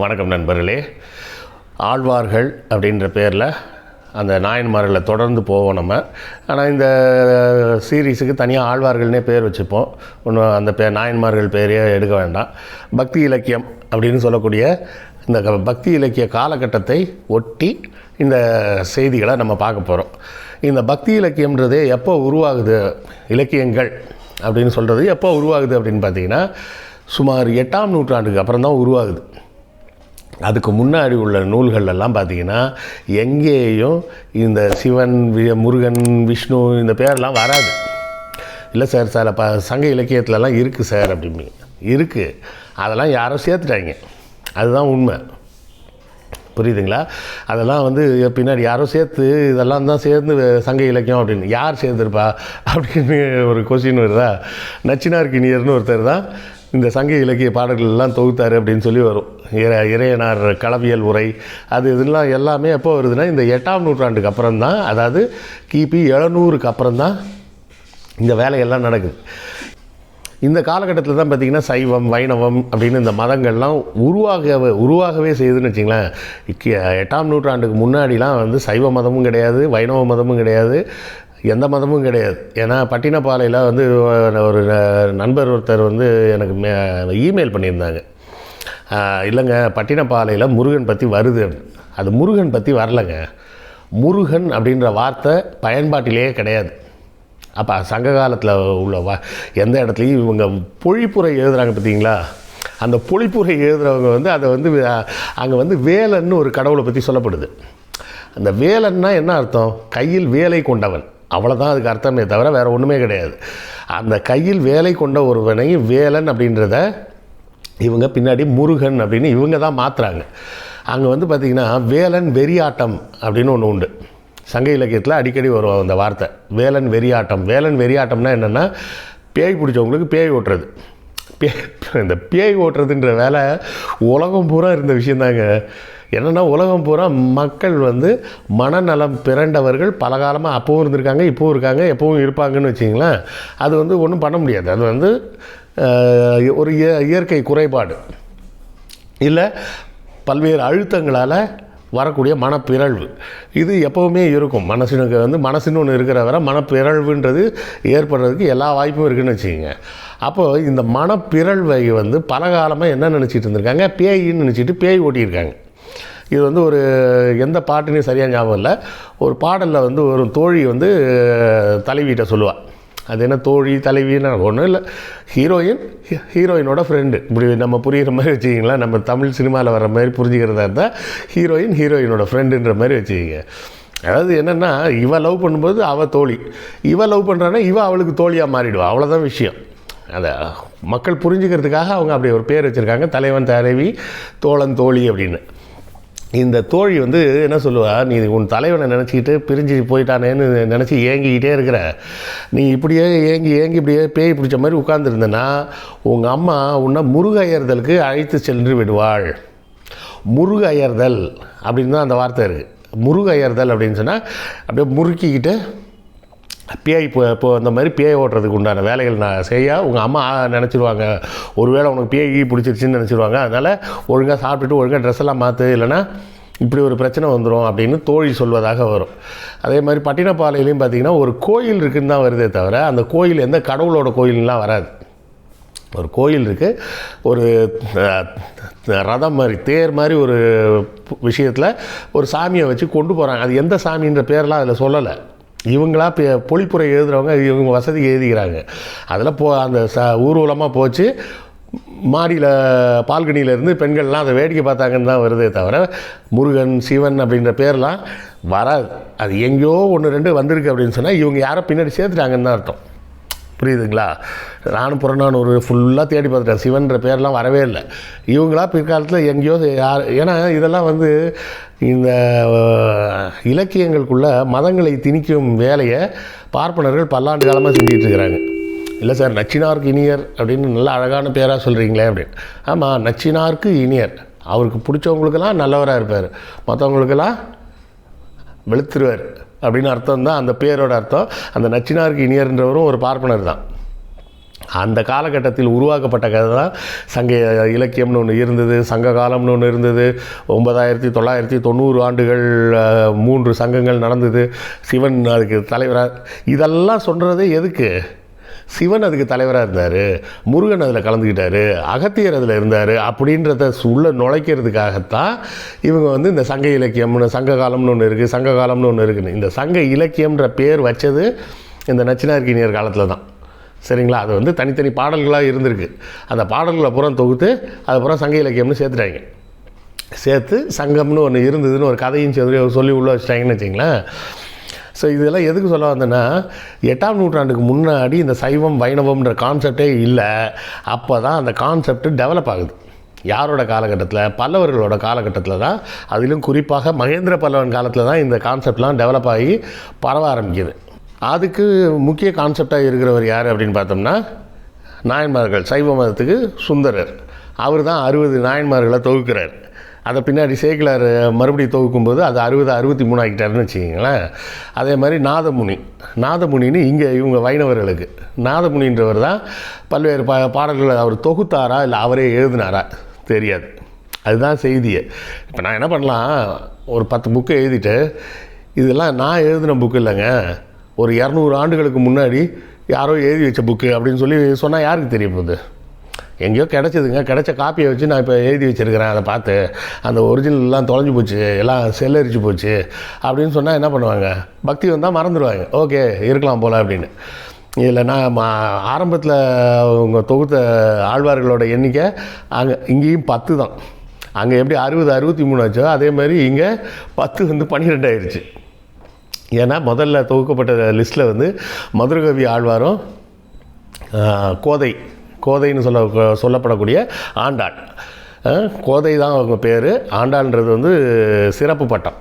வணக்கம் நண்பர்களே. ஆழ்வார்கள் அப்படின்ற பேரில் அந்த நாயன்மார்களை தொடர்ந்து போவோம் நம்ம. ஆனால் இந்த சீரீஸுக்கு தனியாக ஆழ்வார்கள்னே பேர் வச்சுப்போம். ஒன்றும் அந்த பே நாயன்மார்கள் பேரே எடுக்க வேண்டாம். பக்தி இலக்கியம் அப்படின்னு சொல்லக்கூடிய இந்த பக்தி இலக்கிய காலகட்டத்தை ஒட்டி இந்த செய்திகளை நம்ம பார்க்க போகிறோம் இந்த பக்தி இலக்கியம்ன்றதே எப்போ உருவாகுது? இலக்கியங்கள் அப்படின்னு சொல்கிறது எப்போ உருவாகுது அப்படின்னு பார்த்தீங்கன்னா சுமார் எட்டாம் நூற்றாண்டுக்கு அப்புறம் தான் உருவாகுது. அதுக்கு முன்னாடி உள்ள நூல்கள்லாம் பார்த்திங்கன்னா பார்த்தீங்கன்னா எங்கேயும் இந்த சிவன் வி- முருகன் விஷ்ணு இந்த பேரெலாம் வராது. இல்லை சார் சார் ப சங்க இலக்கியத்துலலாம் இருக்குது சார் அப்படின்னு. இருக்குது அதெல்லாம் யாரோ சேர்த்துட்டாங்க. அதுதான் உண்மை. புரியுதுங்களா? அதெல்லாம் வந்து பின்னாடி யாரோ சேர்த்து இதெல்லாம் தான் சேர்ந்து சங்க இலக்கியம் அப்படின்னு. யார் சேர்ந்துருப்பா அப்படின்னு ஒரு கொஸ்டின் வருதா? நச்சினார்கினியர்னு ஒருத்தர் தான். இந்த சங்க இலக்கிய பாடல்கள் எல்லாம் அப்படின்னு சொல்லி வரும். இற இறையனார் களவியல் உரை அது இதெல்லாம் எல்லாமே எப்போ வருதுன்னா இந்த எட்டாம் நூற்றாண்டுக்கு அப்புறம் தான் அதாவது கிபி எழுநூறுக்கு அப்புறம் தான் இந்த வேலையெல்லாம் நடக்குது. இந்த காலகட்டத்தில் தான் பார்த்திங்கன்னா சைவம் வைணவம் அப்படின்னு இந்த மதங்கள்லாம் உருவாகவே உருவாகவே செய்யுதுன்னு வச்சிங்களேன். இக்க- எட்டாம் நூற்றாண்டுக்கு முன்னாடிலாம் வந்து சைவ மதமும் கிடையாது வைணவ மதமும் கிடையாது. எந்த மதமும் கிடையாது. ஏன்னா பட்டினப்பாலையில் வந்து ஒரு நண்பர் ஒருத்தர் வந்து எனக்கு மே இமெயில் பண்ணியிருந்தாங்க. இல்லைங்க பட்டினப்பாலையில் முருகன் பற்றி வருது அப்படின்னு. அது முருகன் பற்றி வரலைங்க. முருகன் அப்படின்ற வார்த்தை பயன்பாட்டிலேயே கிடையாது. அப்போ சங்க காலத்தில் உள்ள வா எந்த இடத்துலையும் இவங்க பொழிப்புரை எழுதுகிறாங்க பார்த்தீங்களா அந்த பொழிப்புரை எழுதுகிறவங்க வந்து அதை வந்து அங்கே வந்து வேலன்னு ஒரு கடவுளை பற்றி சொல்லப்படுது. அந்த வேலன்னா என்ன அர்த்தம்? கையில் வேலை கொண்டவன். அவ்வளோதான் அதுக்கு அர்த்தமே தவிர வேறு ஒன்றுமே கிடையாது. அந்த கையில் வேலை கொண்ட ஒருவனை வேலன் அப்படின்றத இவங்க பின்னாடி முருகன் அப்படின்னு இவங்க தான் மாற்றுறாங்க அங்கே வந்து பார்த்திங்கன்னா வேலன் வெறியாட்டம் அப்படின்னு ஒன்று உண்டு. சங்க இலக்கியத்தில் அடிக்கடி வரும் அந்த வார்த்தை. வேலன் வெறியாட்டம். வேலன் வெறியாட்டம்னா என்னென்னா பேய் பிடிச்சவங்களுக்கு பேய் ஓட்டுறது. பேய் இந்த பேய் ஓட்டுறதுன்ற வேலை உலகம் பூரா இருந்த விஷயந்தாங்க. என்னென்னா உலகம் பூரா மக்கள் வந்து மனநலம் பிறண்டவர்கள் பல காலமாக அப்பவும் இருந்திருக்காங்க இப்போவும் இருக்காங்க எப்பவும் இருப்பாங்கன்னு வச்சிங்களேன் அது வந்து ஒன்றும் பண்ண முடியாது. அது வந்து ஒரு இய- இயற்கை குறைபாடு. இல்லை பல்வேறு அழுத்தங்களால் வரக்கூடிய மனப்பிறழ்வு. இது எப்போவுமே இருக்கும். மனசினுக்கு வந்து மனசுன்னு ஒன்று இருக்கிற வரை மனப்பிறழ்வுன்றது ஏற்படுறதுக்கு எல்லா வாய்ப்பும் இருக்குன்னு வச்சுக்கோங்க. அப்போது இந்த மனப்பிறழ்வை வந்து பல காலமாக என்ன நினச்சிட்டு இருந்திருக்காங்க? பேயின்னு நினச்சிட்டு பேய் ஓட்டியிருக்காங்க. இது வந்து ஒரு எந்த பாட்டுன்னு சரியாக ஞாபகம் இல்லை. ஒரு பாடலில் வந்து ஒரு தோழி வந்து தலைவிட்ட சொல்லுவாள் அது என்ன தோழி தலைவின்னு ஒன்றும் இல்லை. ஹீரோயின் ஹீ- ஹீரோயினோட ஃப்ரெண்டு இப்படி நம்ம புரிகிற மாதிரி வச்சுக்கிங்களேன் நம்ம தமிழ் சினிமாவில் வர மாதிரி புரிஞ்சுக்கிறதா இருந்தால் ஹீரோயின் ஹீரோயினோட ஃப்ரெண்டுன்ற மாதிரி வச்சுக்கிங்க. அதாவது என்னென்னா இவ லவ் பண்ணும்போது அவள் தோழி. இவ லவ் பண்ணுறான்னா இவ அவளுக்கு தோழியாக மாறிடுவா. அவ்வளோதான் விஷயம். அதை மக்கள் புரிஞ்சுக்கிறதுக்காக அவங்க அப்படி ஒரு பேர் வச்சுருக்காங்க. தலைவன் தலைவி தோழன் தோழி அப்படின்னு. இந்த தோழி வந்து என்ன சொல்லுவா? நீ உன் தலைவனை நினச்சிக்கிட்டு பிரிஞ்சு போயிட்டானேன்னு நினச்சி ஏங்கிக்கிட்டே இருக்கிற. நீ இப்படியே ஏங்கி ஏங்கி இப்படியே பேய் பிடிச்ச மாதிரி உட்காந்துருந்தனா உங்கள் அம்மா உன்னை முருகையர்தலுக்கு அழைத்து சென்று விடுவாள். முருகையர்தல் அப்படின்னு தான் அந்த வார்த்தை இருக்குது முருகையர்தல் அப்படின்னு சொன்னால் அப்படியே முறுக்கிக்கிட்டு பேய் இப்போ இப்போ இந்த மாதிரி பேய் ஓட்டுறதுக்கு உண்டான வேலைகள் நான் செய்ய உங்கள் அம்மா நினச்சிருவாங்க. ஒருவேளை உனக்கு பேய் பிடிச்சிருச்சின்னு பிடிச்சிருச்சுன்னு நினச்சிருவாங்க. அதனால் ஒழுங்காக சாப்பிட்டுட்டு ஒழுங்காக ட்ரெஸ் எல்லாம் மாற்று இல்லைன்னா இப்படி ஒரு பிரச்சனை வந்துடும் அப்படின்னு தோழி சொல்வதாக வரும். அதே மாதிரி பட்டினப்பாலையிலையும் பார்த்தீங்கன்னா ஒரு கோயில் இருக்குதுன்னு தான் வருதே தவிர அந்த கோயில் எந்த கடவுளோட கோயில்லாம் வராது. ஒரு கோயில் இருக்குது ஒரு ரதம் மாதிரி தேர் மாதிரி ஒரு விஷயத்தில் ஒரு சாமியை வச்சு கொண்டு போகிறாங்க அது எந்த சாமின்ற பேர்லாம் அதில் சொல்லலை. இவங்களா இப்போ பொழிப்புரை எழுதுகிறவங்க இவங்க வசதிக்கு எழுதிக்கிறாங்க. அதில் போ அந்த ச ஊர்வலமாக போச்சு. மாடியில் பால்கனியிலேருந்து பெண்கள்லாம் அதை வேடிக்கை பார்த்தாங்கன்னு தான் வருதே தவிர முருகன் சிவன் அப்படின்ற பேர்லாம் வராது. அது எங்கேயோ ஒன்று ரெண்டு வந்திருக்கு அப்படின்னு சொன்னால் இவங்க யாரோ பின்னாடி சேர்த்துட்டாங்கன்னு தான் அர்த்தம். புரியுதுங்களா? நானும் புறநானூறு ஃபுல்லாக தேடி பார்த்துட்டேன். சிவன்ற பேர்லாம் வரவே இல்லை. இவங்களா பிற்காலத்தில் எங்கேயோ யார் ஏன்னா இதெல்லாம் வந்து இந்த இலக்கியங்களுக்குள்ள மதங்களை திணிக்கும் வேலையை பார்ப்பனர்கள் பல்லாண்டு காலமாக செஞ்சிட்டு இருக்கிறாங்க. இல்லை சார் நச்சினாருக்கு இனியர் அப்படின்னு நல்ல அழகான பேராக சொல்கிறீங்களே அப்படின்னு. ஆமாம் நச்சினாருக்கு இனியர். அவருக்கு பிடிச்சவங்களுக்கெல்லாம் நல்லவராக இருப்பார். மற்றவங்களுக்கெல்லாம் வெளுத்துருவார். அப்படின்னு அர்த்தம் தான் அந்த பேரோட அர்த்தம். அந்த நச்சினாருக்கு இனியர்ன்றவரும் ஒரு பார்ப்பனர் தான். அந்த காலகட்டத்தில் உருவாக்கப்பட்ட கதை தான் சங்க இலக்கியம்னு ஒன்று இருந்தது சங்க காலம்னு ஒன்று இருந்தது ஒன்பதாயிரத்தி தொள்ளாயிரத்தி தொண்ணூறு ஆண்டுகள் மூன்று சங்கங்கள் நடந்தது. சிவன் அதுக்கு தலைவராக இதெல்லாம் சொல்கிறது எதுக்கு? சிவன் அதுக்கு தலைவராக இருந்தார் முருகன் அதில் கலந்துக்கிட்டார் அகத்தியர் அதில் இருந்தார் அப்படின்றத உள்ளே நுழைக்கிறதுக்காகத்தான் இவங்க வந்து இந்த சங்க இலக்கியம்னு சங்க காலம்னு ஒன்று இருக்குது சங்க காலம்னு ஒன்று இருக்குன்னு. இந்த சங்க இலக்கியம்ன்ற பேர் வச்சது இந்த நச்சினார்கினியர் காலத்தில் தான். சரிங்களா? அது வந்து தனித்தனி பாடல்களாக இருந்திருக்கு. அந்த பாடல்களை புறம் தொகுத்து அது புறம் சங்க இலக்கியம்னு சேர்த்துட்டாங்க. சேர்த்து சங்கம்னு ஒன்று இருந்ததுன்னு ஒரு கதையும் சொல்லி சொல்லி உள்ளே வச்சிட்டாங்கன்னு வச்சிங்களேன். ஸோ இதெல்லாம் எதுக்கு சொல்ல வந்தேன்னா எட்டாம் நூற்றாண்டுக்கு முன்னாடி இந்த சைவம் வைணவம்ன்ற கான்செப்டே இல்லை. அப்போ தான் அந்த கான்செப்ட் டெவலப் ஆகுது. யாரோட காலகட்டத்தில்? பல்லவர்களோட காலகட்டத்தில் தான். அதிலும் குறிப்பாக மகேந்திர பல்லவன் காலத்தில் தான் இந்த கான்செப்ட்லாம் டெவலப் ஆகி பரவ ஆரம்பிக்குது. அதுக்கு முக்கிய கான்செப்டாக இருக்கிறவர் யார் அப்படின்னு பார்த்தோம்னா நாயன்மார்கள் சைவ மதத்துக்கு சுந்தரர். அவர் தான் அறுபது நாயன்மார்களை தொகுக்கிறார். அதை பின்னாடி சேக்கிலார் மறுபடியும் தொகுக்கும்போது அது அறுபது அறுபத்தி மூணு ஆகிட்டாருன்னு வச்சுக்கிங்களேன். அதே மாதிரி நாதமுனி. நாதமுனின்னு இங்கே இவங்க வைணவர்களுக்கு. நாதமுனின்றவர் தான் பல்வேறு பா பாடல்களை அவர் தொகுத்தாரா இல்லை அவரே எழுதினாரா? தெரியாது. அதுதான் செய்தியை. இப்போ நான் என்ன பண்ணலாம்? ஒரு பத்து புக்கை எழுதிட்டு இதெல்லாம் நான் எழுதின புக்கு இல்லைங்க. ஒரு இரநூறு ஆண்டுகளுக்கு முன்னாடி யாரோ எழுதி வச்ச புக்கு அப்படின்னு சொல்லி சொன்னால் யாருக்கு தெரிய போகுது? எங்கேயோ கிடச்சிதுங்க. கிடச்ச காப்பியை வச்சு நான் இப்போ எழுதி வச்சுருக்கிறேன். அதை பார்த்து அந்த ஒரிஜினல்லாம் தொலைஞ்சு போச்சு. எல்லாம் செல்லரிச்சு போச்சு. அப்படின்னு சொன்னால் என்ன பண்ணுவாங்க? பக்தி வந்தால் மறந்துடுவாங்க ஓகே இருக்கலாம் போல் அப்படின்னு. இதில் நான் ஆரம்பத்தில் அவங்க தொகுத்த ஆழ்வார்களோட எண்ணிக்கை அங்கே இங்கேயும் பத்து தான். அங்கே எப்படி அறுபது அறுபத்தி மூணு ஆச்சோ அதே மாதிரி இங்கே பத்து வந்து பன்னிரெண்டு ஆயிடுச்சு ஏன்னா முதல்ல தொகுக்கப்பட்ட லிஸ்ட்டில் வந்து மதுரகவி ஆழ்வாரும் கோதை கோதைன்னு சொல்ல சொல்லப்படக்கூடிய ஆண்டாள். கோதை தான் அவங்க பேர். ஆண்டாள்ன்றது வந்து சிறப்பு பட்டம்.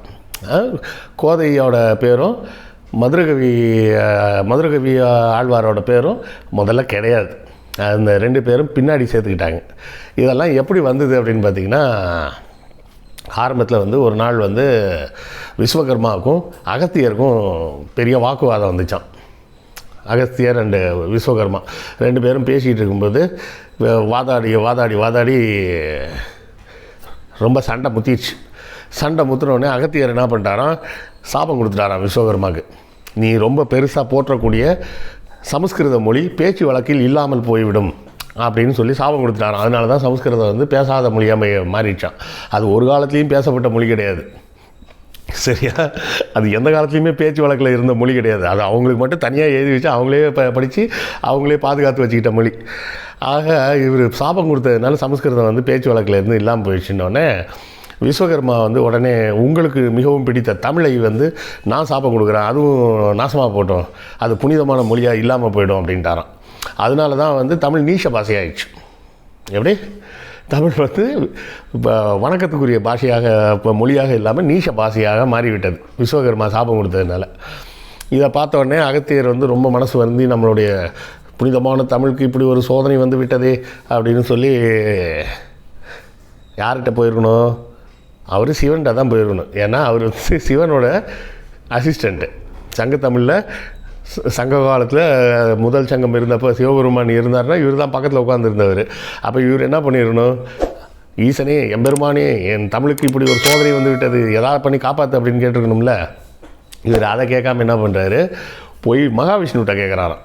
கோதையோட பேரும் மதுரகவி மதுரகவி ஆழ்வாரோட பேரும் முதல்ல கிடையாது. அந்த ரெண்டு பேரும் பின்னாடி சேர்த்துக்கிட்டாங்க. இதெல்லாம் எப்படி வந்தது அப்படின்னு பார்த்தீங்கன்னா ஆரம்பத்தில் வந்து ஒரு நாள் வந்து விஸ்வகர்மாவுக்கும் அகத்தியருக்கும் பெரிய வாக்குவாதம் வந்துச்சான் அகஸ்தியர் அண்டு விஸ்வகர்மா ரெண்டு பேரும் பேசிகிட்டு இருக்கும்போது வாதாடி வாதாடி வாதாடி ரொம்ப சண்டை முத்திடுச்சு சண்டை முத்துனோடனே அகத்தியர் என்ன பண்ணிட்டாராம்? சாபம் கொடுத்துட்டாராம் விஸ்வகர்மாவுக்கு. நீ ரொம்ப பெருசாக போற்றக்கூடிய சமஸ்கிருத மொழி பேச்சு வழக்கில் இல்லாமல் போய்விடும் அப்படின்னு சொல்லி சாபம் கொடுத்துட்டாராம். அதனால தான் சமஸ்கிருதம் வந்து பேசாத மொழியாக மாறிடுச்சான் அது ஒரு காலத்துலேயும் பேசப்பட்ட மொழி கிடையாது. சரியா? அது எந்த காலத்துலையுமே பேச்சு வழக்கில் இருந்த மொழி கிடையாது. அது அவங்களுக்கு மட்டும் தனியாக எழுதி வச்சு அவங்களே ப படித்து அவங்களே பாதுகாத்து வச்சுக்கிட்ட மொழி. ஆக இவர் சாபம் கொடுத்ததுனால சமஸ்கிருதம் வந்து பேச்சு வழக்கில் இருந்து இல்லாமல் போயிடுச்சுன்னொடனே விஸ்வகர்மா வந்து உடனே உங்களுக்கு மிகவும் பிடித்த தமிழை வந்து நான் சாபம் கொடுக்குறேன் அதுவும் நாசமாக போட்டோம் அது புனிதமான மொழியாக இல்லாமல் போயிடும் அப்படின்ட்டாராம். அதனால தான் வந்து தமிழ் நீஷ பாஷையாயிடுச்சு எப்படி? தமிழ் வந்து இப்போ வணக்கத்துக்குரிய பாஷையாக இப்போ மொழியாக இல்லாமல் நீஷ பாஷையாக மாறிவிட்டது. விஸ்வகர்மா சாபம் கொடுத்ததுனால. இதை பார்த்த உடனே அகத்தியர் வந்து ரொம்ப மனசு வருந்தி நம்மளுடைய புனிதமான தமிழுக்கு இப்படி ஒரு சோதனை வந்து விட்டதே அப்படின்னு சொல்லி யார்கிட்ட போயிருக்கணும்? அவர் சிவன்கிட்ட தான் போயிருக்கணும். ஏன்னா அவர் வந்து சிவனோட அசிஸ்டண்ட்டு சங்கத்தமிழில் சங்க காலத்தில் முதல் சங்கம் இருந்தப்போ சிவபெருமான் இருந்தார்னா இவர் தான் பக்கத்தில் உட்காந்துருந்தவர் அப்போ இவர் என்ன பண்ணிடணும் ஈசனே எம்பெருமானே என் தமிழுக்கு இப்படி ஒரு சோதனை வந்து விட்டது எதாவது பண்ணி காப்பாற்று அப்படின்னு கேட்டிருக்கணும்ல? இவர் அதை கேட்காம என்ன பண்ணுறாரு போய் மகாவிஷ்ணுகிட்ட கேட்குறாராம்.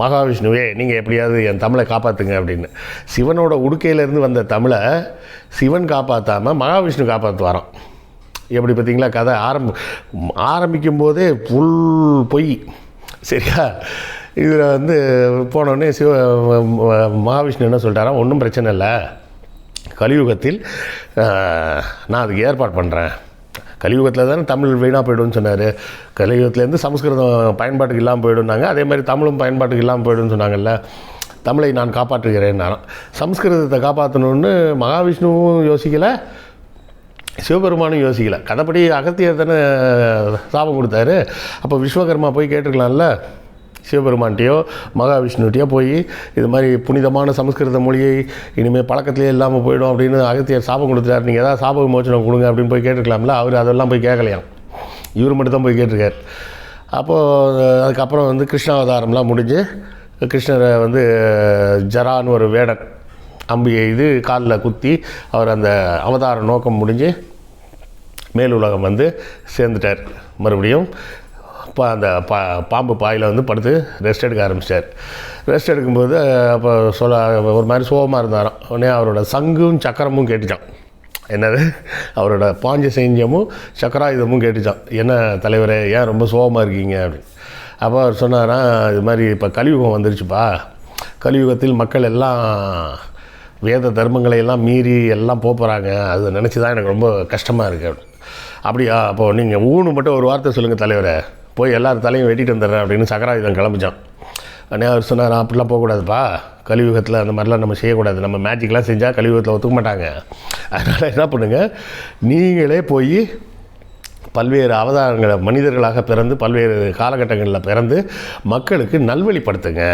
மகாவிஷ்ணுவே நீங்கள் எப்படியாவது என் தமிழை காப்பாற்றுங்க அப்படின்னு. சிவனோட உடுக்கையிலேருந்து வந்த தமிழை சிவன் காப்பாற்றாமல் மகாவிஷ்ணு காப்பாற்றுவாராம் எப்படி பார்த்தீங்களா கதை ஆரம்ப ஆரம்பிக்கும் போதே புல் பொய். சரியா? இதில் வந்து போனோடனே சிவ மகாவிஷ்ணு என்ன சொல்லிட்டாரா ஒன்றும் பிரச்சனை இல்லை. கலியுகத்தில் நான் அதுக்கு ஏற்பாடு பண்ணுறேன் கலியுகத்தில் தானே தமிழ் வீணாக போய்டும்னு சொன்னார். கலியுகத்துலேருந்து சமஸ்கிருதம் பயன்பாட்டுக்கு இல்லாமல் போய்டும்னாங்க. அதே மாதிரி தமிழும் பயன்பாட்டுக்கு இல்லாமல் போய்டும்னு சொன்னாங்கல்ல. தமிழை நான் காப்பாற்றுகிறேன் சமஸ்கிருதத்தை காப்பாற்றணுன்னு மகாவிஷ்ணுவும் யோசிக்கலை. சிவபெருமானும் யோசிக்கல. கதைப்படி அகத்தியர் தானே சாபம் கொடுத்தாரு. அப்போ விஸ்வகர்மா போய் கேட்டிருக்கலாம்ல சிவபெருமான்கிட்டயோ மகாவிஷ்ணுட்டையோ போய் இது மாதிரி புனிதமான சமஸ்கிருத மொழியை இனிமேல் பழக்கத்திலே இல்லாமல் போயிடும் அப்படின்னு அகத்தியர் சாபம் கொடுத்துட்டார். நீங்கள் ஏதாவது சாப விமோச்சனம் கொடுங்க அப்படின்னு போய் கேட்டுருக்கலாம்ல அவர் அதெல்லாம் போய் கேட்கலையாம் இவர் மட்டும் தான் போய் கேட்டிருக்கார். அப்போது அதுக்கப்புறம் வந்து கிருஷ்ணாவதாரம்லாம் முடிஞ்சு கிருஷ்ணரை வந்து ஜரான்னு ஒரு வேடன் அம்பு இது காலில் குத்தி அவர் அந்த அவதார நோக்கம் முடிஞ்சு மேலுலகம் வந்து சேர்ந்துட்டார். மறுபடியும் இப்போ அந்த பா பாம்பு பாயில் வந்து படுத்து ரெஸ்ட் எடுக்க ஆரம்பிச்சிட்டார் ரெஸ்ட் எடுக்கும்போது அப்போ சொல்ல ஒரு மாதிரி சோகமாக இருந்தாராம். உடனே அவரோட சங்கும் சக்கரமும் கேட்டுச்சான் என்னது? அவரோட பாஞ்ச சைன்யமும் சக்கராயுதமும் கேட்டுச்சான் என்ன தலைவரே ஏன் ரொம்ப சோகமாக இருக்கீங்க அப்படின்னு அப்போ அவர் சொன்னாராம் இது மாதிரி இப்போ கலியுகம் வந்துருச்சுப்பா. கலியுகத்தில் மக்கள் எல்லாம் வேத தர்மங்களை எல்லாம் மீறி எல்லாம் போக போகிறாங்க அது நினச்சி தான் எனக்கு ரொம்ப கஷ்டமாக இருக்குது அப்படின்னு அப்படியா அப்போது நீங்கள் ஊனு மட்டும் ஒரு வார்த்தை சொல்லுங்கள் தலைவரை. போய் எல்லார் தலையும் வெட்டிட்டு வந்துடுறேன் அப்படின்னு சக்கராயுதம் கிளம்பிச்சான். உடனே அவர் சொன்னார் அப்படிலாம் போகக்கூடாதுப்பா. கலியுகத்தில் அந்த மாதிரிலாம் நம்ம செய்யக்கூடாது. நம்ம மேஜிக்லாம் செஞ்சால் கலியுகத்தில் ஒத்துக்க மாட்டாங்க. அதனால் என்ன பண்ணுங்கள் நீங்களே போய் பல்வேறு அவதாரங்களை மனிதர்களாக பிறந்து பல்வேறு காலகட்டங்களில் பிறந்து மக்களுக்கு நல்வழிப்படுத்துங்க.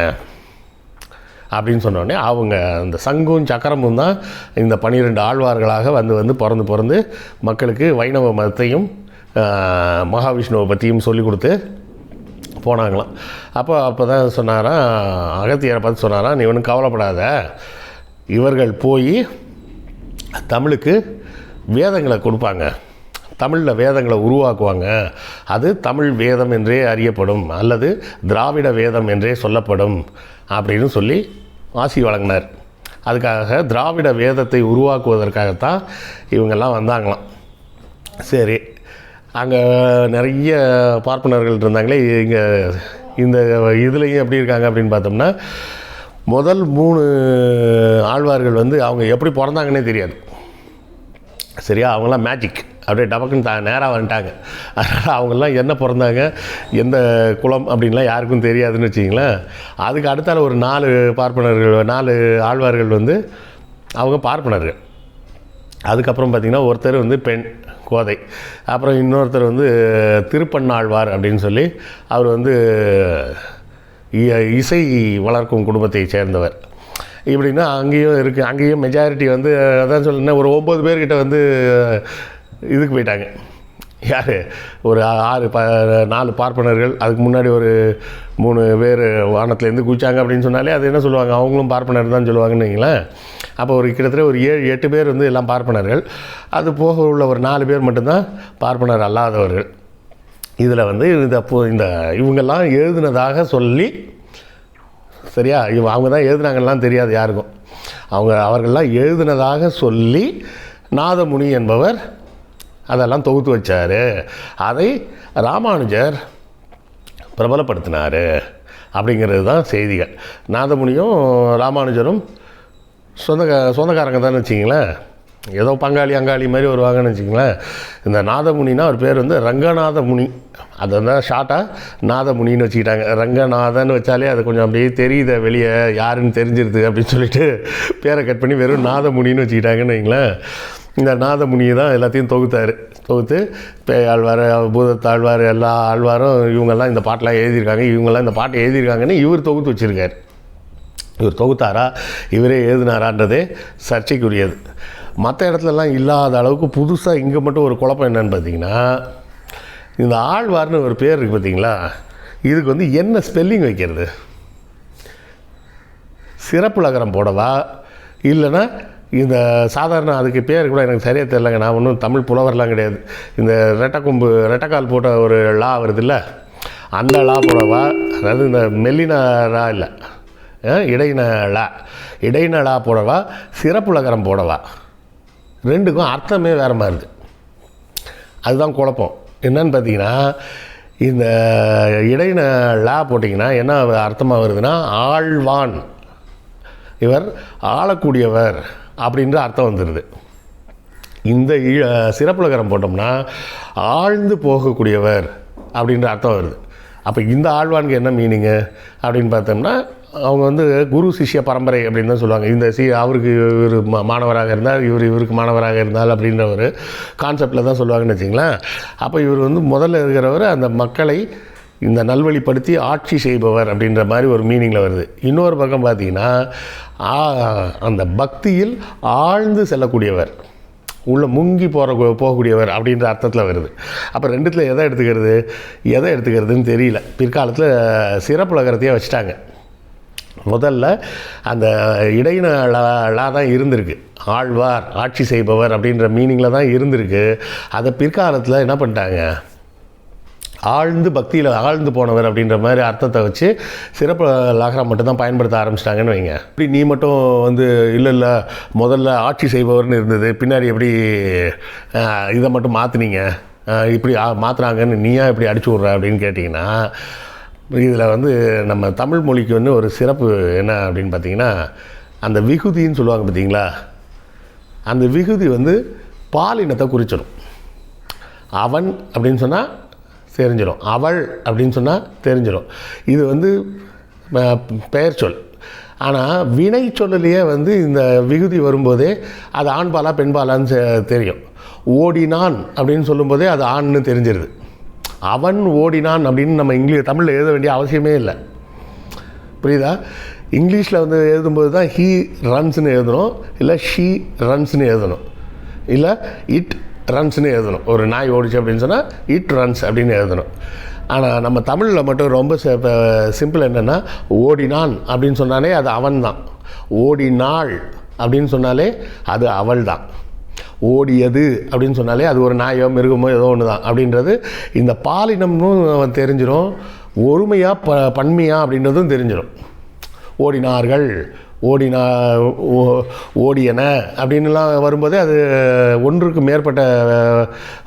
அப்படின்னு சொன்னோடனே அவங்க அந்த சங்கும் சக்கரமும் தான் இந்த பன்னிரெண்டு ஆழ்வார்களாக வந்து வந்து பிறந்து பிறந்து மக்களுக்கு வைணவ மதத்தையும் மகாவிஷ்ணுவை பற்றியும் சொல்லி கொடுத்து போனாங்களாம். அப்போ அப்போ தான் சொன்னாராம் அகத்தியரை பார்த்து சொன்னாராம் நீ ஒன்றும் கவலைப்படாத. இவர்கள் போய் தமிழுக்கு வேதங்களை கொடுப்பாங்க. தமிழில் வேதங்களை உருவாக்குவாங்க. அது தமிழ் வேதம் என்றே அறியப்படும். அல்லது திராவிட வேதம் என்றே சொல்லப்படும். அப்படின்னு சொல்லி ஆசி வழங்கினார். அதுக்காக திராவிட வேதத்தை உருவாக்குவதற்காகத்தான் இவங்கெல்லாம் வந்தாங்களாம். சரி அங்கே நிறைய பார்ப்பனர்கள் இருந்தாங்களே இங்கே இந்த இதுலேயும் எப்படி இருக்காங்க அப்படின்னு பார்த்தோம்னா முதல் மூணு ஆழ்வார்கள் வந்து அவங்க எப்படி பிறந்தாங்கன்னே தெரியாது. சரியா? அவங்களாம் மேஜிக் அப்படியே டபக்குன்னு தான் நேராக வந்துட்டாங்க. அதனால் அவங்கெல்லாம் என்ன பிறந்தாங்க எந்த குளம் அப்படின்லாம் யாருக்கும் தெரியாதுன்னு வச்சிங்களேன் அதுக்கு அடுத்தால ஒரு நாலு பார்ப்பனர்கள் நாலு ஆழ்வார்கள் வந்து அவங்க பார்ப்பனர்கள். அதுக்கப்புறம் பார்த்திங்கன்னா ஒருத்தர் வந்து பெண் கோதை. அப்புறம் இன்னொருத்தர் வந்து திருப்பண்ணாழ்வார் அப்படின்னு சொல்லி அவர் வந்து இ- இசை வளர்க்கும் குடும்பத்தை சேர்ந்தவர். இப்படின்னா அங்கேயும் இருக்குது அங்கேயும் மெஜாரிட்டி வந்து அதான் சொல்லுன்னா ஒரு ஒம்பது பேர்கிட்ட வந்து இதுக்கு போயிட்டாங்க. யார்? ஒரு ஆறு ப நாலு பார்ப்பனர்கள் அதுக்கு முன்னாடி ஒரு மூணு பேர் வானத்துலேருந்து குதிச்சாங்க அப்படின்னு சொன்னாலே அது என்ன சொல்லுவாங்க? அவங்களும் பார்ப்பனர் தான் சொல்லுவாங்கன்னு வைங்களேன். அப்போ ஒரு கிட்டத்தட்ட ஒரு ஏழு எட்டு பேர் வந்து எல்லாம் பார்ப்பனர்கள். அது போக உள்ள ஒரு நாலு பேர் மட்டும்தான் பார்ப்பனர் அல்லாதவர்கள். இதில் வந்து இந்த பு- இந்த இவங்கெல்லாம் எழுதுனதாக சொல்லி சரியா? இவ அவங்க தான் எழுதுனாங்கலாம் தெரியாது யாருக்கும். அவங்க அவர்கள்லாம் எழுதுனதாக சொல்லி நாதமுனி என்பவர் அதெல்லாம் தொகுத்து வச்சார். அதை ராமானுஜர் பிரபலப்படுத்தினார் அப்படிங்கிறது தான் செய்திகள். நாதமுனியும் ராமானுஜரும் சொந்த சொந்தக்காரங்க தான் வச்சிங்களேன். ஏதோ பங்காளி அங்காளி மாதிரி வருவாங்கன்னு வச்சிங்களேன். இந்த நாதமுனினா ஒரு பேர் வந்து ரங்கநாத முனி அது தான் ஷார்ட்டாக நாதமுனின்னு வச்சுக்கிட்டாங்க. ரங்கநாதன்னு வச்சாலே அது கொஞ்சம் அப்படியே தெரியுது வெளியே யாருன்னு தெரிஞ்சிருது அப்படின்னு சொல்லிட்டு பேரை கட் பண்ணி வெறும் நாதமுனின்னு வச்சுக்கிட்டாங்கன்னு வைங்களேன். இந்த நாதமுனியை தான் எல்லாத்தையும் தொகுத்தார். தொகுத்து பேய் ஆழ்வார் பூதத்தாழ்வார் எல்லா ஆழ்வாரும் இவங்கெல்லாம் இந்த பாட்டெலாம் எழுதியிருக்காங்க. இவங்கெல்லாம் இந்த பாட்டை எழுதியிருக்காங்கன்னு இவர் தொகுத்து வச்சுருக்கார். இவர் தொகுத்தாரா? இவரே எழுதினாரான்றதே சர்ச்சைக்குரியது. மற்ற இடத்துலலாம் இல்லாத அளவுக்கு புதுசாக இங்கே மட்டும் ஒரு குழப்பம் என்னன்னு பார்த்தீங்கன்னா இந்த ஆழ்வார்னு ஒரு பேர் இருக்குது பார்த்தீங்களா இதுக்கு வந்து என்ன ஸ்பெல்லிங் வைக்கிறது? சிறப்புலகரம் போடவா? இல்லைன்னா இந்த சாதாரண அதுக்கு பேர் கூட எனக்கு சரியாக தெரிலங்க நான் ஒன்றும் தமிழ் புலவர்லாம் கிடையாது. இந்த ரெட்டைக்கொம்பு ரெட்டைக்கால் போட்ட ஒரு லா வருதுல்ல அந்த லா போடவா? அதாவது இந்த மெல்லின லா இல்லை. அஹ், இடையின லா. இடையின லா போடவா? சிறப்புலகரம் போடவா? ரெண்டுக்கும் அர்த்தமே வேறு மாதிரி இருக்குது அதுதான் குழப்பம். என்னன்னு பார்த்தீங்கன்னா இந்த இடையின லா போட்டிங்கன்னா என்ன அர்த்தமாக வருதுன்னா ஆழ்வான். இவர் ஆளக்கூடியவர். அப்படின்ற அர்த்தம் வந்துடுது இந்த ஈ- சிறப்புலகரம் போட்டோம்னா ஆழ்ந்து போகக்கூடியவர் அப்படின்ற அர்த்தம் வருது. அப்போ இந்த ஆழ்வானுக்கு என்ன மீனிங்கு அப்படின்னு பார்த்தோம்னா அவங்க வந்து குரு சிஷ்ய பரம்பரை அப்படின்னு தான் சொல்லுவாங்க. இந்த சி அவருக்கு இவர் மா- மாணவராக இருந்தால் இவர் இவருக்கு மாணவராக இருந்தால் அப்படின்ற ஒரு கான்செப்டில் தான் சொல்லுவாங்கன்னு வச்சிங்களேன் அப்போ இவர் வந்து முதல்ல இருக்கிறவர் அந்த மக்களை இந்த நல்வழிப்படுத்தி ஆட்சி செய்பவர் அப்படின்ற மாதிரி ஒரு மீனிங்கில் வருது. இன்னொரு பக்கம் பார்த்தீங்கன்னா அந்த பக்தியில் ஆழ்ந்து செல்லக்கூடியவர் உள்ளே முங்கி போகிற போகக்கூடியவர் அப்படின்ற அர்த்தத்தில் வருது. அப்போ ரெண்டுத்தில் எதை எடுத்துக்கிறது? எதை எடுத்துக்கிறதுன்னு தெரியல. பிற்காலத்தில் சிறப்புலகரத்தையே வச்சுட்டாங்க. முதல்ல அந்த இடையின லா தான் இருந்திருக்கு. ஆழ்வார் ஆட்சி செய்பவர் அப்படின்ற மீனிங்கில் தான் இருந்திருக்கு. அதை பிற்காலத்தில் என்ன பண்ணிட்டாங்க? ஆழ்ந்து பக்தியில் ஆழ்ந்து போனவர் அப்படின்ற மாதிரி அர்த்தத்தை வச்சு சிறப்பு லாகரா மட்டும்தான் பயன்படுத்த ஆரம்பிச்சிட்டாங்கன்னு வைங்க. இப்படி நீ மட்டும் வந்து இல்லை இல்லை முதல்ல ஆட்சி செய்பவர்னு இருந்தது. பின்னாடி எப்படி இதை மட்டும் மாற்றுனீங்க இப்படி மாற்றுறாங்கன்னு நீயா இப்படி அடிச்சு விட்ற? அப்படின்னு கேட்டிங்கன்னா இதில் வந்து நம்ம தமிழ் மொழிக்கு வந்து ஒரு சிறப்பு என்ன அப்படின்னு பார்த்தீங்கன்னா அந்த விகுதின்னு சொல்லுவாங்க பார்த்தீங்களா அந்த விகுதி வந்து பாலினத்தை குறிச்சிடும். அவன் அப்படின்னு சொன்னால் தெரிஞ்சிடும். அவள் அப்படின்னு சொன்னால் தெரிஞ்சிடும். இது வந்து பெயர் சொல். ஆனால் வினை சொல்லலையே வந்து இந்த விகுதி வரும்போதே அது ஆண்பாலா பெண்பாலான்னு தெரியும். ஓடினான் அப்படின்னு சொல்லும்போதே அது ஆண்னு தெரிஞ்சிருது. அவன் ஓடினான் அப்படின்னு நம்ம இங்கிலீஷ் தமிழில் எழுத வேண்டிய அவசியமே இல்லை. புரியுதா? இங்கிலீஷில் வந்து எழுதும்போது தான் ஹீ ரன்ஸ்னு எழுதணும் இல்லை ஷீ ரன்ஸ்னு எழுதணும். இல்லை இட் ரன்ஸ்னு எழுதணும். ஒரு நாய் ஓடிச்சு அப்படின்னு சொன்னால் இட் ரன்ஸ் அப்படின்னு எழுதணும். ஆனால் நம்ம தமிழில் மட்டும் ரொம்ப சிம்பிள் என்னென்னா ஓடினான் அப்படின்னு சொன்னாலே அது அவன் தான் ஓடினாள் அப்படின்னு சொன்னாலே அது அவள் தான் ஓடியது அப்படின்னு சொன்னாலே அது ஒரு நாயோ மிருகமோ ஏதோ ஒன்று தான் அப்படின்றது இந்த பாலினம்னு தெரிஞ்சிடும் ஒருமையாக ப பன்மையாக அப்படின்றதும் தெரிஞ்சிடும் ஓடினார்கள் ஓடினா ஓ- ஓடியன அப்படின்னுலாம் வரும்போது அது ஒன்றுக்கு மேற்பட்ட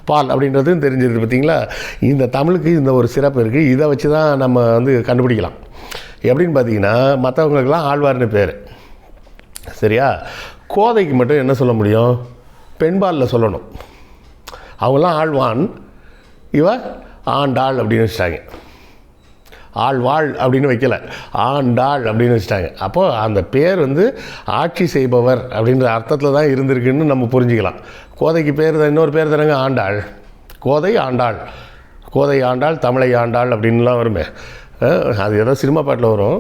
பால் அப்படின்றதும் தெரிஞ்சிருக்கு பார்த்தீங்களா? இந்த தமிழுக்கு இந்த ஒரு சிறப்பு இருக்குது இதை வச்சு தான் நம்ம வந்து கண்டுபிடிக்கலாம். எப்படின்னு பார்த்தீங்கன்னா மற்றவங்களுக்கெல்லாம் ஆழ்வார்னு பேர். சரியா? கோதைக்கு மட்டும் என்ன சொல்ல முடியும்? பெண்பாலில் சொல்லணும். அவங்களாம் ஆழ்வான் இவ ஆண்டாள் அப்படின்னு வச்சிட்டாங்க. ஆழ்வாள் அப்படின்னு வைக்கல. ஆண்டாள் அப்படின்னு வச்சிட்டாங்க. அப்போது அந்த பேர் வந்து ஆட்சி செய்பவர் அப்படின்ற அர்த்தத்தில் தான் இருந்திருக்குன்னு நம்ம புரிஞ்சுக்கலாம். கோதைக்கு பேர் தான் இன்னொரு பேர் தானங்க ஆண்டாள். கோதை ஆண்டாள். கோதை ஆண்டாள் தமிழை ஆண்டாள் அப்படின்லாம் வருமே. அது ஏதோ சினிமா பாட்டில் வரும்.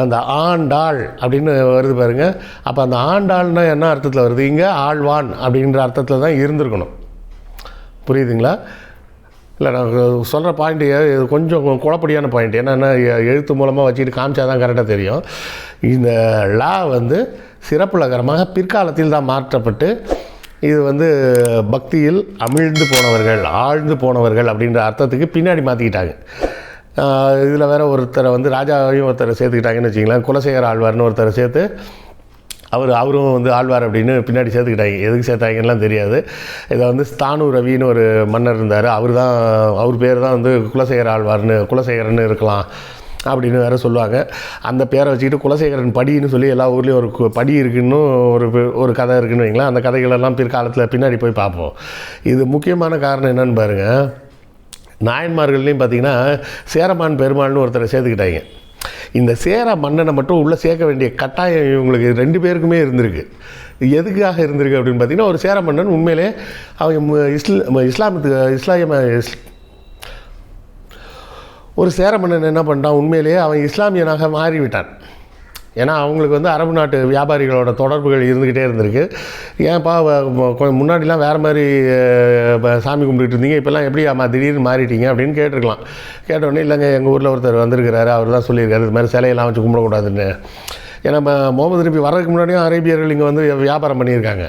அந்த ஆண்டாள் அப்படின்னு வருது பாருங்கள் அப்போ அந்த ஆண்டாள்னா என்ன அர்த்தத்தில் வருது? இங்கே ஆழ்வான் அப்படின்ற அர்த்தத்தில் தான் இருந்திருக்கணும். புரியுதுங்களா? இல்லை நான் சொல்கிற பாயிண்ட் இது கொஞ்சம் குழப்படியான பாயிண்ட் என்னென்னா எழுத்து மூலமாக வச்சுக்கிட்டு காமிச்சா தான் கரெக்டாக தெரியும். இந்த லா வந்து சிறப்புலகரமாக பிற்காலத்தில் தான் மாற்றப்பட்டு இது வந்து பக்தியில் அமிழ்ந்து போனவர்கள் ஆழ்ந்து போனவர்கள் அப்படின்ற அர்த்தத்துக்கு பின்னாடி மாற்றிக்கிட்டாங்க இதில் வேற ஒருத்தரை வந்து ராஜாவையும் ஒருத்தரை சேர்த்துக்கிட்டாங்கன்னு வச்சிங்களேன் குலசேகர் ஆழ்வார்னு ஒருத்தரை சேர்த்து அவர் அவரும் வந்து ஆழ்வார் அப்படின்னு பின்னாடி சேர்த்துக்கிட்டாங்க. எதுக்கு சேர்த்தாங்கலாம் தெரியாது. இதை வந்து ஸ்தானு ரவின்னு ஒரு மன்னர் இருந்தார். அவர் தான் அவர் பேர் தான் வந்து குலசேகர ஆழ்வார்னு குலசேகரன்னு இருக்கலாம் அப்படின்னு வேறு சொல்லுவாங்க. அந்த பேரை வச்சுக்கிட்டு குலசேகரன் படின்னு சொல்லி எல்லா ஊர்லேயும் ஒரு கு- படி இருக்குன்னு ஒரு ஒரு கதை இருக்குன்னு வைங்களேன். அந்த கதைகளெல்லாம் பிற்காலத்தில் பின்னாடி போய் பார்ப்போம். இது முக்கியமான காரணம் என்னன்னு பாருங்கள் நாயன்மார்கள்லேயும் பார்த்திங்கன்னா சேரமான் பெருமாள்னு ஒருத்தரை சேர்த்துக்கிட்டாங்க. இந்த சேர மன்னனை மட்டும் உள்ளே சேர்க்க வேண்டிய கட்டாயம் இவங்களுக்கு ரெண்டு பேருக்குமே இருந்திருக்கு. எதுக்காக இருந்திருக்கு அப்படின்னு பார்த்தீங்கன்னா ஒரு சேர மன்னன் உண்மையிலே அவங்க இஸ்ல இஸ்லாமத்துக்கு இஸ்லாமிய இஸ் ஒரு சேர மன்னன் என்ன பண்ணிட்டான்? உண்மையிலேயே அவன் இஸ்லாமியனாக மாறிவிட்டான். ஏன்னா அவங்களுக்கு வந்து அரபு நாட்டு வியாபாரிகளோட தொடர்புகள் இருந்துக்கிட்டே இருந்திருக்கு. ஏன்ப்பா கொஞ்சம் முன்னாடிலாம் வேறு மாதிரி சாமி கும்பிட்டுட்டு இருந்தீங்க இப்போல்லாம் எப்படி அம்மா திடீர்னு மாறிட்டீங்க அப்படின்னு கேட்டிருக்கலாம். கேட்டோடனே இல்லைங்க எங்கள் ஊரில் ஒருத்தர் வந்திருக்கிறாரு அவர் தான் சொல்லியிருக்காரு இது மாதிரி சிலையெல்லாம் வச்சு கும்பிடக்கூடாதுன்னு. ஏன்னா நம்ம முகமது நபி வர்றதுக்கு முன்னாடியும் அரேபியர்கள் இங்கே வந்து வியாபாரம் பண்ணியிருக்காங்க.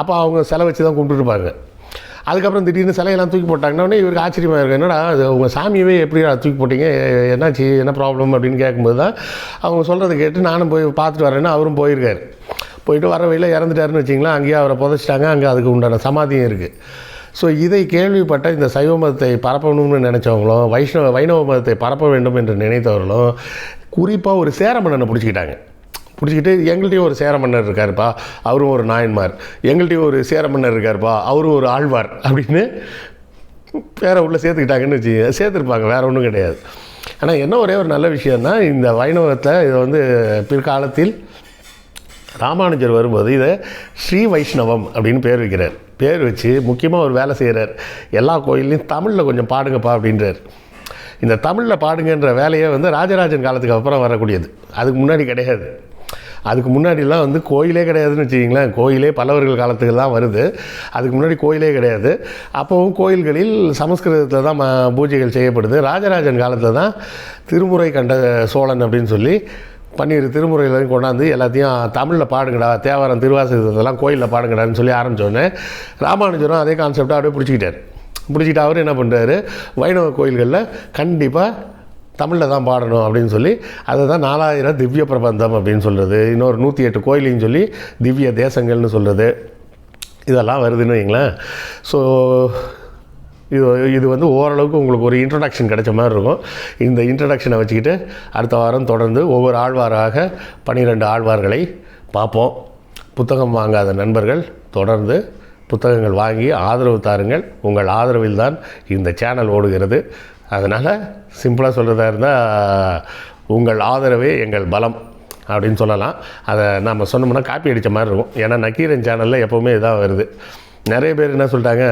அப்போ அவங்க சிலை வச்சு தான் கும்பிட்டுருப்பாங்க. அதுக்கப்புறம் திடீர்னு சிலையெல்லாம் தூக்கி போட்டாங்கன்னா இவருக்கு ஆச்சரியமாக இருக்கும் என்னடா அது உங்கள் சாமியவே எப்படி தூக்கி போட்டீங்க? என்னாச்சு என்ன ப்ராப்ளம் அப்படின்னு கேட்கும்போது தான் அவங்க சொல்கிறத கேட்டு நானும் போய் பார்த்துட்டு வரேன்னு அவரும் போயிருக்காரு. போயிட்டு வர வழியில் இறந்துட்டாருன்னு வச்சிங்களேன் அங்கேயே அவரை புதைச்சிட்டாங்க அங்கே அதுக்கு உண்டான சமாதியும் இருக்குது ஸோ இதை கேள்விப்பட்ட இந்த சைவ மதத்தை பரப்பணும்னு நினச்சவங்களும் வைஷ்ணவ வைணவ மதத்தை பரப்ப வேண்டும் என்று நினைத்தவர்களும் குறிப்பாக ஒரு சேர மன்னனை பிடிச்சிக்கிட்டாங்க. பிடிச்சிக்கிட்டு எங்கள்கிட்டயும் ஒரு சேர மன்னர் இருக்காருப்பா அவரும் ஒரு நாயன்மார். எங்கள்கிட்டயும் ஒரு சேர மன்னர் இருக்காருப்பா அவரும் ஒரு ஆழ்வார் அப்படின்னு வேற உள்ளே சேர்த்துக்கிட்டாங்கன்னு வச்சு சேர்த்துருப்பாங்க வேறு ஒன்றும் கிடையாது. ஆனால் என்ன ஒரே ஒரு நல்ல விஷயம்னா இந்த வைணவத்தை இதை வந்து பிற்காலத்தில் ராமானுஜர் வரும்போது இதை ஸ்ரீ வைஷ்ணவம் அப்படின்னு பேர் வைக்கிறார். பேர் வச்சு முக்கியமாக ஒரு வேலை செய்கிறார் எல்லா கோயில்லையும் தமிழில் கொஞ்சம் பாடுங்கப்பா அப்படின்றார். இந்த தமிழில் பாடுங்கன்ற வேலையை வந்து ராஜராஜன் காலத்துக்கு அப்புறம் வரக்கூடியது. அதுக்கு முன்னாடி கிடையாது. அதுக்கு முன்னாடிலாம் வந்து கோயிலே கிடையாதுன்னு வச்சுக்கிங்களேன். கோயிலே பல்லவர்கள் காலத்துக்கு தான் வருது. அதுக்கு முன்னாடி கோயிலே கிடையாது. அப்போவும் கோயில்களில் சமஸ்கிருதத்தில் தான் ம- பூஜைகள் செய்யப்படுது. ராஜராஜன் காலத்தில் தான் திருமுறை கண்ட சோழன் அப்படின்னு சொல்லி பன்னீர் திருமுறையிலையும் கொண்டாந்து எல்லாத்தையும் தமிழில் பாடுங்கடா தேவாரம் திருவாசகத்தெல்லாம் கோயிலில் பாடுங்கடான்னு சொல்லி ஆரம்பித்தோடனே ராமானுஜரும் அதே கான்செப்டாக அப்படியே பிடிச்சிக்கிட்டார். பிடிச்சிட்டு அவர் என்ன பண்ணுறாரு வைணவ கோயில்களில் கண்டிப்பாக தமிழில் தான் பாடணும் அப்படின்னு சொல்லி அதை தான் நாலாயிரம் திவ்ய பிரபந்தம் அப்படின்னு சொல்கிறது இன்னொரு நூற்றி எட்டு கோயிலையும் சொல்லி திவ்ய தேசங்கள்னு சொல்கிறது இதெல்லாம் வருதுன்னு வைங்களேன். ஸோ இது இது வந்து ஓரளவுக்கு உங்களுக்கு ஒரு இன்ட்ரடக்ஷன் கிடைச்ச மாதிரி இருக்கும். இந்த இன்ட்ரடக்ஷனை வச்சுக்கிட்டு அடுத்த வாரம் தொடர்ந்து ஒவ்வொரு ஆழ்வாராக பன்னிரெண்டு ஆழ்வார்களை பார்ப்போம். புத்தகம் வாங்காத நண்பர்கள் தொடர்ந்து புத்தகங்கள் வாங்கி ஆதரவு தாருங்கள். உங்கள் ஆதரவில் தான் இந்த சேனல் ஓடுகிறது. அதனால் சிம்பிளாக சொல்கிறதா இருந்தால் உங்கள் ஆதரவே எங்கள் பலம் அப்படின்னு சொல்லலாம். அதை நம்ம சொன்னோம்னா காப்பி அடித்த மாதிரி இருக்கும். ஏன்னா நக்கீரன் சேனலில் எப்போவுமே இதாக வருது. நிறைய பேர் என்ன சொல்லிட்டாங்க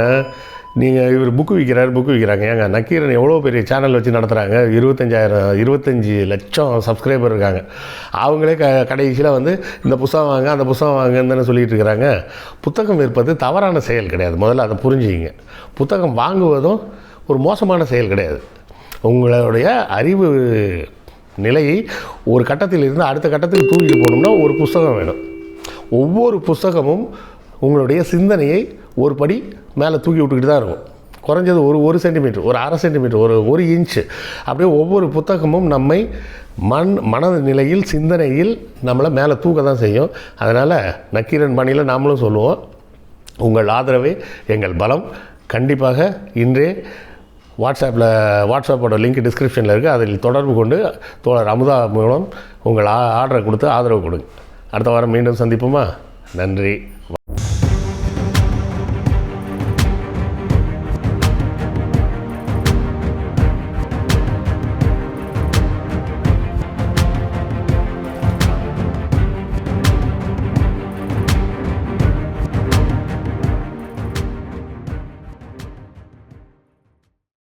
நீங்கள் இவர் புக்கு விற்கிறார் புக்கு விற்கிறாங்க ஏங்க நக்கீரன் எவ்வளோ பெரிய சேனல் வச்சு நடத்துகிறாங்க இருபத்தஞ்சாயிரம் இருபத்தஞ்சி லட்சம் சப்ஸ்கிரைபர் இருக்காங்க. அவங்களே க கடைசியில் வந்து இந்த புத்தகம் வாங்க அந்த புத்தகம் வாங்கன்னு சொல்லிகிட்டு இருக்கிறாங்க. புத்தகம் விற்பது தவறான செயல் கிடையாது. முதல்ல அதை புரிஞ்சுக்கிங்க. புத்தகம் வாங்குவதும் ஒரு மோசமான செயல் கிடையாது. உங்களுடைய அறிவு நிலையை ஒரு கட்டத்தில் இருந்து அடுத்த கட்டத்துக்கு தூக்கிட்டு போகணும்னா ஒரு புஸ்தகம் வேணும். ஒவ்வொரு புஸ்தகமும் உங்களுடைய சிந்தனையை ஒரு படி மேலே தூக்கி விட்டுக்கிட்டு தான் இருக்கும். குறைஞ்சது ஒரு ஒரு சென்டிமீட்டர் ஒரு அரை சென்டிமீட்டர் ஒரு ஒரு இன்ச்சு அப்படியே ஒவ்வொரு புத்தகமும் நம்மை மண் மனது நிலையில் சிந்தனையில் நம்மளை மேலே தூக்க தான் செய்யும். அதனால் நக்கீரன் பணியில் நாமளும் சொல்லுவோம் உங்கள் ஆதரவே எங்கள் பலம். கண்டிப்பாக இன்றே வாட்ஸ்அப்பில் வாட்ஸ்அப்போட லிங்க் டிஸ்கிரிப்ஷனில் இருக்குது. அதில் தொடர்பு கொண்டு தோழர் அமுதா மூலம் உங்கள் ஆ ஆர்டரை கொடுத்து ஆதரவு கொடுங்க. அடுத்த வாரம் மீண்டும் சந்திப்போமா? நன்றி.